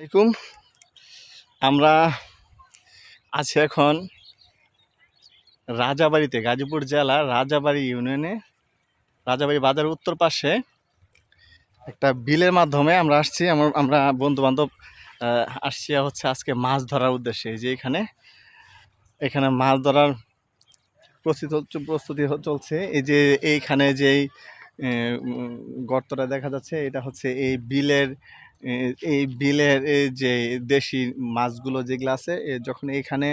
আলাইকুম। আমরা আছি এখন রাজাবাড়িতে, গাজীপুর জেলার রাজাবাড়ি ইউনিয়নে। রাজাবাড়ি বাজারের উত্তর পাশে একটা বিলের মাধ্যমে আমরা আসছি। আমার, আমরা বন্ধু বান্ধব আসছি হচ্ছে আজকে মাছ ধরার উদ্দেশ্যে। যে এখানে এখানে মাছ ধরার প্রস্তুত প্রস্তুতি চলছে। এই যে এইখানে যেই গর্তটা দেখা যাচ্ছে, এটা হচ্ছে এই বিলের এই বিলের যে দেশি মাছগুলো যেগুলো আছে যখন এইখানে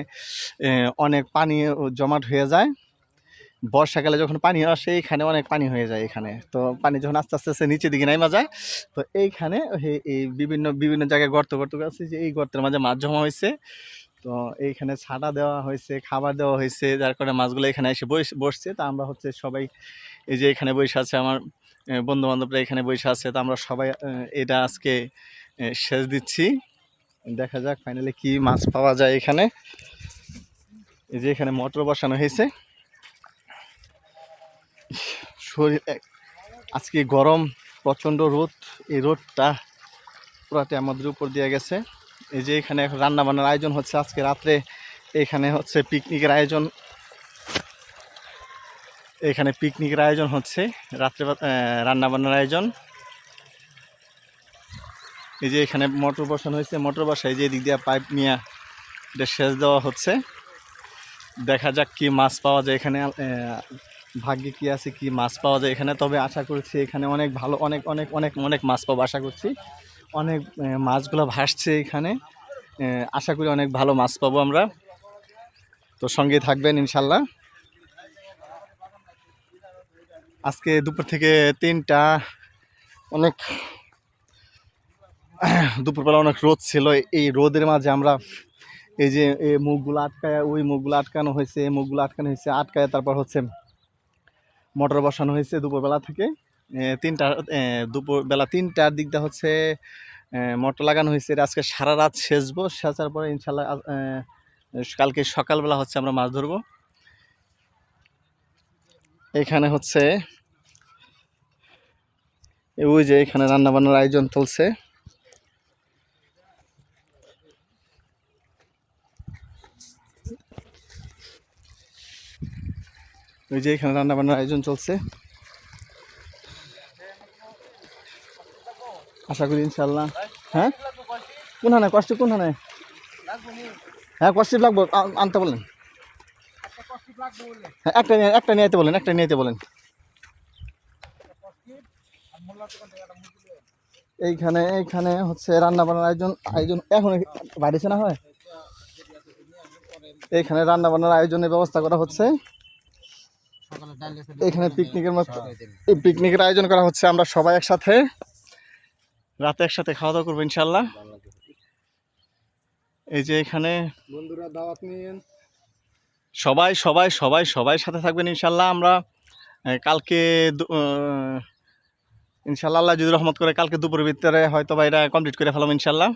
এ, অনেক পানি জমাট হয়ে যায় বর্ষাকালে যখন পানি আসে এইখানে অনেক পানি হয়ে যায় এখানে। তো পানি যখন আস্তে আস্তে আস্তে নিচের দিকে নামা যায় তো এইখানে এই বিভিন্ন বিভিন্ন জায়গায় গর্ত গর্ত আছে যে এই গর্তের মাঝে মাছ জমা হয়েছে। তো এইখানে ছাটা দেওয়া হয়েছে খাবার দেওয়া হয়েছে যার কারণে মাছগুলো এখানে এসে বস বসছে। তা আমরা হচ্ছে সবাই এই যে এখানে বসে আছে আমার বন্ধু বান্ধবরা এখানে বসে আছে, তো আমরা সবাই এটা আজকে সেচ দিচ্ছি। দেখা যাক ফাইনালি কি মাছ পাওয়া যায় এখানে। এই যে এখানে মোটর বসানো হয়েছে। শরীর আজকে গরম, প্রচণ্ড রোদ, এই রোদটা পুরাতে আমাদের উপর দিয়ে গেছে। এই যে এখানে এখন রান্না বান্নার আয়োজন হচ্ছে আজকে রাত্রে। এখানে হচ্ছে পিকনিকের আয়োজন। এখানে পিকনিকের আয়োজন হচ্ছে, রাত্রে রান্না বান্নার আয়োজন। এই যে এখানে মোটর বসানো হয়েছে, মোটর বসায় যে দিক দিয়ে পাইপ নিয়ে এটা সেচ দেওয়া হচ্ছে। দেখা যাক কি মাছ পাওয়া যায় এখানে ভাগ্যে কি আছে, কি মাছ পাওয়া যায় এখানে। তবে আশা করছি এখানে অনেক ভালো, অনেক অনেক অনেক অনেক মাছ পাবো আশা করছি। অনেক মাছগুলো ভাসছে এখানে আশা করি অনেক ভালো মাছ পাবো আমরা। তো সঙ্গে থাকবেন ইনশাল্লাহ। আজকে দুপুর থেকে তিনটা, অনেক, দুপুরবেলা অনেক রোদ ছিল। এই রোদের মাঝে আমরা এই যে মুখগুলো আটকায়, ওই মুখগুলো আটকানো হয়েছে, এই মুখগুলো আটকানো হয়েছে, আটকায় তারপর হচ্ছে মোটর বসানো হয়েছে দুপুরবেলা থেকে। তিনটা দুপুরবেলা তিনটার দিকটা হচ্ছে মোটর লাগানো হয়েছে। এটা আজকে সারা রাত সেচবো, সেচার পরে ইনশাল্লাহ কালকে সকালবেলা হচ্ছে আমরা মাছ ধরবো। এখানে হচ্ছে ওই যে এখানে রান্না বান্নার আয়োজন চলছে। ওই যে এখানে রান্না বান্নার আয়োজন চলছে। আশা করি ইনশাল্লাহ হ্যাঁ? কোনখানে? কষ্ট কোনখানে? হ্যাঁ কষ্ট লাগবো। আনতে বলেন। হ্যাঁ একটা নিয়ে একটা নিয়ে বলেন, একটা নিয়ে বলেন। এইখানে এইখানে হচ্ছে রান্না বান্নার আয়োজন আয়োজন এখন বাড়িছে না হয়? এইখানে রান্না বান্নার আয়োজনের ব্যবস্থা করা হচ্ছে। এখানে পিকনিকের মতো এই পিকনিকের আয়োজন করা হচ্ছে আমরা সবাই একসাথে। রাতে একসাথে খাওয়া দাওয়া করব ইনশাল্লাহ এই যে এখানে বন্ধুরা দাওয়াত নিয়েন সবাই সবাই সবাই সবাই সাথে থাকবেন ইনশাল্লাহ আমরা কালকে ইনশাল্লাহ যদি রহমত করে কালকে দুপুরের ভিতরে হয়তো বা এটা কমপ্লিট করে ফেলাম ইনশাল্লাহ।